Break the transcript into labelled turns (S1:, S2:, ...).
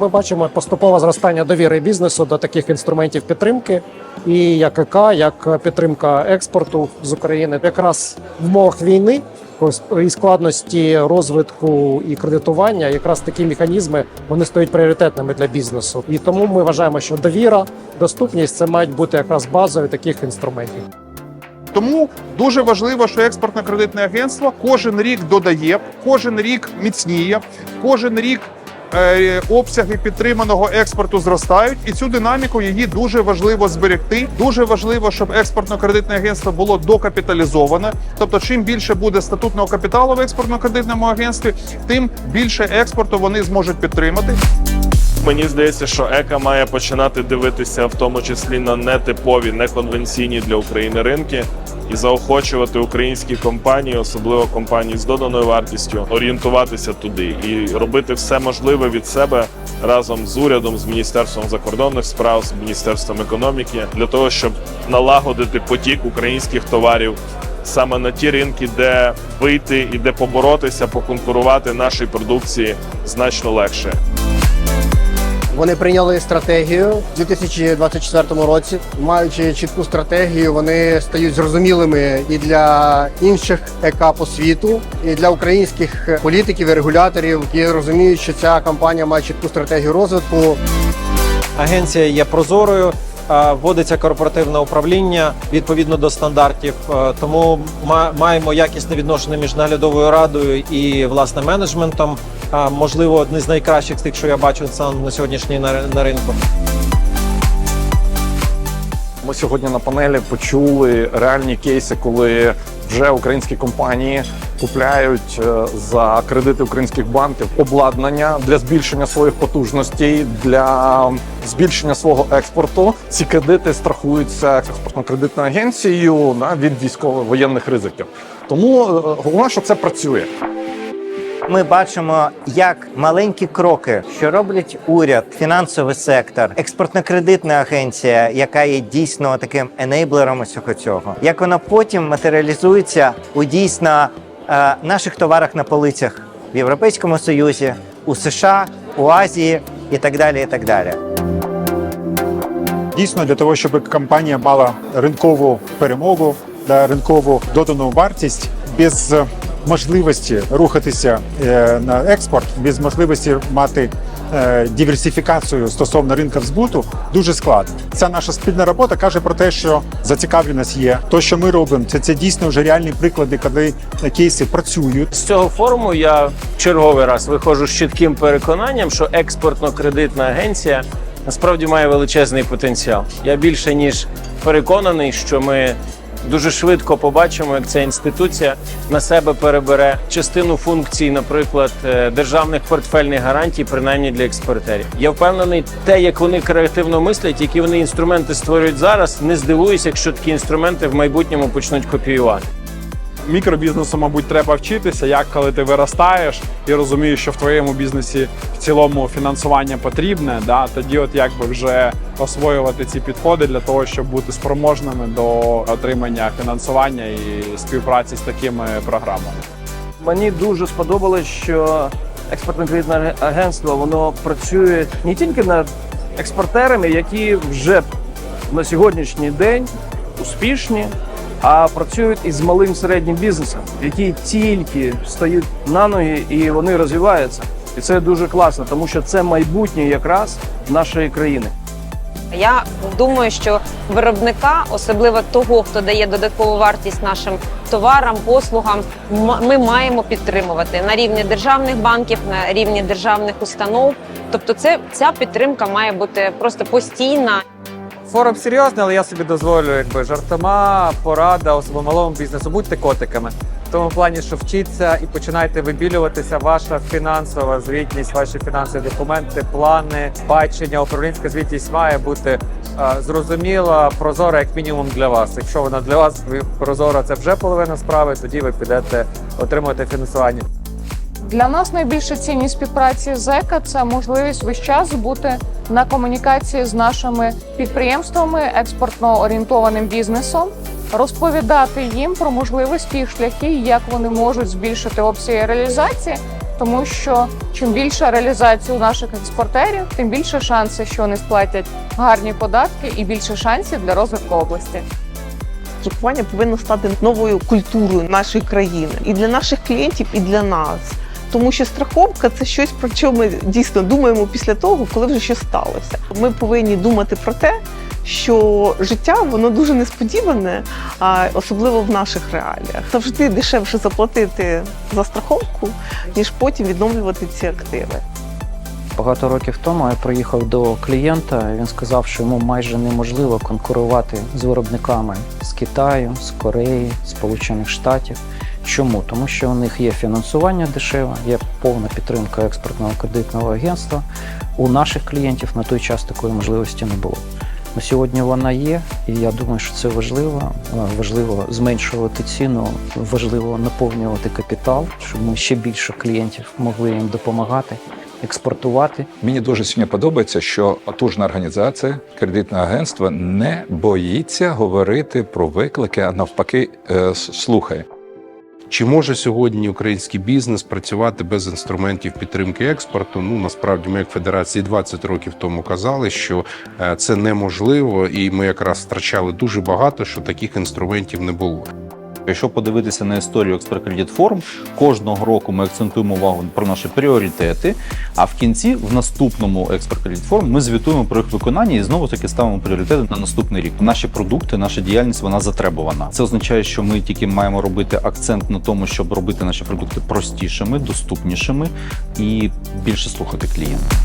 S1: Ми бачимо поступове зростання довіри бізнесу до таких інструментів підтримки, і як ЕК, як підтримка експорту з України, якраз в умовах війни і складності розвитку і кредитування, якраз такі механізми вони стають пріоритетними для бізнесу. І тому ми вважаємо, що довіра, доступність це мають бути якраз базові таких інструментів.
S2: Тому дуже важливо, що експортно-кредитне агентство кожен рік додає, кожен рік міцніє, кожен рік е, обсяги підтриманого експорту зростають, і цю динаміку її дуже важливо зберегти. Дуже важливо, щоб експортно-кредитне агентство було докапіталізоване. Тобто, чим більше буде статутного капіталу в експортно-кредитному агентстві, тим більше експорту вони зможуть підтримати.
S3: Мені здається, що ЕКА має починати дивитися в тому числі на нетипові, неконвенційні для України ринки і заохочувати українські компанії, особливо компанії з доданою вартістю, орієнтуватися туди і робити все можливе від себе разом з урядом, з міністерством закордонних справ, з міністерством економіки для того, щоб налагодити потік українських товарів саме на ті ринки, де вийти і де поборотися, поконкурувати нашій продукції значно легше.
S4: Вони прийняли стратегію у 2024 році. Маючи чітку стратегію, вони стають зрозумілими і для інших ЕК по світу, і для українських політиків і регуляторів, які розуміють, що ця компанія має чітку стратегію розвитку.
S5: Агенція є прозорою, вводиться корпоративне управління відповідно до стандартів. Тому маємо якісне відношення між наглядовою радою і власне менеджментом. Можливо, одне з найкращих з тих, що я бачу сам на сьогоднішній на ринку.
S6: Ми сьогодні на панелі почули реальні кейси, коли вже українські компанії купляють е, за кредити українських банків обладнання для збільшення своїх потужностей, для збільшення свого експорту. Ці кредити страхуються експортно-кредитною агенцією від військово-воєнних ризиків. Тому е, головне, що це працює.
S7: Ми бачимо, як маленькі кроки, що роблять уряд, фінансовий сектор, експортно-кредитна агенція, яка є дійсно таким енейблером усього цього, як вона потім матеріалізується у дійсно е, наших товарах на полицях в Європейському Союзі, у США, у Азії і так далі. І так далі.
S8: Дійсно, для того, щоб компанія мала ринкову перемогу, ринкову додану вартість без можливості рухатися е, на експорт, без можливості мати е, диверсифікацію стосовно ринків збуту, дуже складно. Ця наша спільна робота каже про те, що зацікавленість є. То, що ми робимо, це, це дійсно вже реальні приклади, коли кейси працюють.
S9: З цього форуму я черговий раз виходжу з чітким переконанням, що експортно-кредитна агенція насправді має величезний потенціал. Я більше ніж переконаний, що ми дуже швидко побачимо, як ця інституція на себе перебере частину функцій, наприклад, е, державних портфельних гарантій, принаймні для експортерів. Я впевнений, те, як вони креативно мислять, які вони інструменти створюють зараз, не здивуюся, якщо такі інструменти в майбутньому почнуть копіювати.
S10: мікробізнесу, мабуть, треба вчитися, як коли ти виростаєш і розумієш, що в твоєму бізнесі в цілому фінансування потрібне, да, тоді от якби вже освоювати ці підходи для того, щоб бути спроможними до отримання фінансування і співпраці з такими програмами.
S9: Мені дуже сподобалось, що експортно-кредитне агентство воно працює не тільки над експортерами, які вже на сьогоднішній день успішні, а працюють із малим середнім бізнесом, які тільки стають на ноги і вони розвиваються. І це дуже класно, тому що це майбутнє якраз нашої країни.
S11: Я думаю, що виробника, особливо того, хто дає додаткову вартість нашим товарам, послугам, ми маємо підтримувати на рівні державних банків, на рівні державних установ. Тобто, це ця підтримка має бути просто постійна.
S5: Форум серйозний, але я собі дозволю, якби жартома, порада, особливо малому бізнесу. Будьте котиками. Тому плані, що вчіться і починайте вибілюватися. Ваша фінансова звітність, ваші фінансові документи, плани, бачення, управлінська звітність має бути е, зрозуміла, прозора, як мінімум для вас. Якщо вона для вас прозора, це вже половина справи. Тоді ви підете отримувати фінансування.
S12: Для нас найбільша цінність співпраці з ЕКА це можливість весь час бути на комунікації з нашими підприємствами, експортно орієнтованим бізнесом, розповідати їм про можливості і шляхи, як вони можуть збільшити обсяги реалізації, тому що чим більша реалізація у наших експортерів, тим більше шанси, що вони сплатять гарні податки, і більше шансів для розвитку області.
S13: Страхування повинно стати новою культурою нашої країни і для наших клієнтів, і для нас. Тому що страховка це щось, про що ми дійсно думаємо після того, коли вже щось сталося. Ми повинні думати про те, що життя воно дуже несподіване, а особливо в наших реаліях. Завжди дешевше заплатити за страховку, ніж потім відновлювати ці активи.
S14: Багато років тому я приїхав до клієнта. Він сказав, що йому майже неможливо конкурувати з виробниками з Китаю, з Кореї, Сполучених Штатів. Чому? Тому що у них є фінансування дешеве, є повна підтримка експортного кредитного агентства. У наших клієнтів на той час такої можливості не було. На сьогодні вона є, і я думаю, що це важливо. Е, Важливо зменшувати ціну, важливо наповнювати капітал, щоб ми ще більше клієнтів могли їм допомагати експортувати.
S15: Мені дуже сьогодні подобається, що потужна організація, кредитне агентство не боїться говорити про виклики, а навпаки, е, слухає.
S16: Чи може сьогодні український бізнес працювати без інструментів підтримки експорту? Ну насправді ми як федерації 20 років тому казали, що е, це неможливо, і ми якраз втрачали дуже багато, що таких інструментів не було.
S17: Якщо подивитися на історію експорт-кредит форм, кожного року ми акцентуємо увагу про наші пріоритети. А в кінці, в наступному експорт-кредит форм, ми звітуємо про їх виконання і знову таки ставимо пріоритети на наступний рік. Наші продукти, наша діяльність вона затребувана. Це означає, що ми тільки маємо робити акцент на тому, щоб робити наші продукти простішими, доступнішими і більше слухати клієнта.